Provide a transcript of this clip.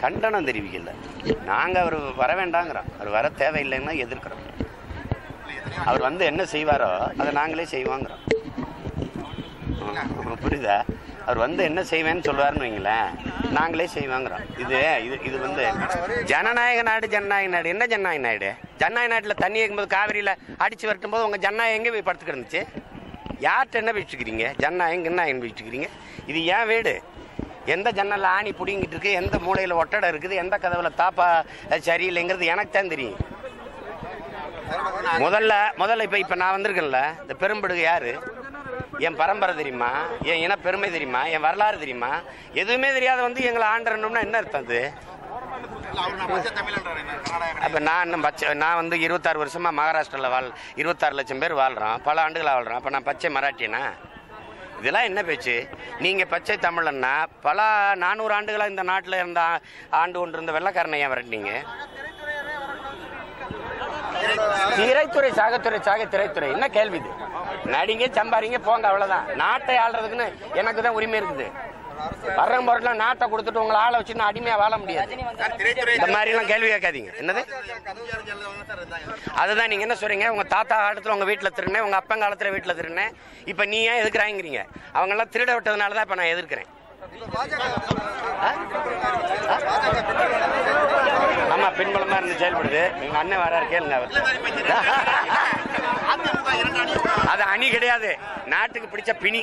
கண்டனம் தெரிவிக்கல. நாங்கள் அவர் வர வேண்டாங்கிறோம். அவர் வர தேவையில்லைன்னா எதிர்க்கிறோம். அவர் வந்து என்ன செய்வாரோ அதை நாங்களே செய்வோங்கிறோம். புரியுதா? அவர் வந்து என்ன செய்வேன்னு சொல்லுவாருன்னு வைங்களேன். நாங்களே செய்வாங்கிறோம். இது இது இது வந்து ஜனநாயக நாடு ஜனநாயக நாடு. என்ன ஜனநாயக நாடு? ஜனநாயக நாட்டில் தண்ணி இருக்கும்போது காவிரியில் அடிச்சு வரட்டும் போது உங்கள் ஜனநாயகம் எங்கே போய் படுத்து கிடந்துச்சு யார்கிட்ட என்ன பேசிட்டுக்கிறீங்க ஜனநாயகம் என்ன பேசிட்டுக்கிறீங்க இது ஏன் வீடு? எந்த ஜன்னல் ஆணி பிடிங்கிட்டு இருக்கு எந்த மூலையில் ஒட்டடை இருக்குது எந்த கதவுல தாப்பா சரியில்லைங்கிறது எனக்கு தான் தெரியும். முதல்ல முதல்ல இப்போ இப்போ நான் வந்திருக்கேன்ல இந்த பெரும்படுகு யாரு? என் பரம்பரை தெரியுமா? என் இன பெருமை தெரியுமா? என் வரலாறு தெரியுமா? எதுவுமே தெரியாத வந்து எங்களை ஆண்டரணும்னா என்ன அர்த்தம் அது? அப்போ நான் இன்னும் பச்சை நான் வந்து இருபத்தாறு வருஷமாக மகாராஷ்டிராவில் வாழ் இருபத்தாறு லட்சம் பேர் வாழ்கிறோம் பல ஆண்டுகளாக வாழ்கிறோம் அப்போ நான் பச்சை மராட்டியனா? இதெல்லாம் என்ன பேச்சு? நீங்கள் பச்சை தமிழன்னா பல நானூறு ஆண்டுகளாக இந்த நாட்டில் இருந்த ஆண்டு கொண்டு இருந்த வெள்ளக்காரனை ஏன் விரட்டினீங்க? திரைத்துறை சாகத்துறை சாக திரைத்துறை. என்ன கேள்வி இது? நடிங்க சம்பாரிங்க போங்க அவ்வளவுதான். நாட்டை ஆள்றதுக்குன்னு எனக்கு தான் உரிமை இருக்குது. வர்றவங்க பொருட்கள் நாட்டை கொடுத்துட்டு உங்களை ஆளை வச்சு நான் அடிமையா வாழ முடியாது. இந்த மாதிரி எல்லாம் கேள்வி கேட்காதீங்க. என்னது? அதுதான் நீங்க என்ன சொல்றீங்க? உங்க தாத்தா காலத்துல உங்க வீட்டுல திருடினேன் உங்க அப்பன் காலத்துல வீட்டுல திருடினேன். இப்ப நீ ஏன் எதுக்குறாங்கிறீங்க? அவங்க எல்லாம் திருட விட்டதுனால தான் இப்ப நான் எதிர்க்கிறேன். ஆமா பின்பலமா இருந்து செயல்படுது. எங்க அண்ணன் வராரு கேளுங்க அவர். அது அணி கிடையாது. நாட்டுக்கு பிடிச்ச பிணி.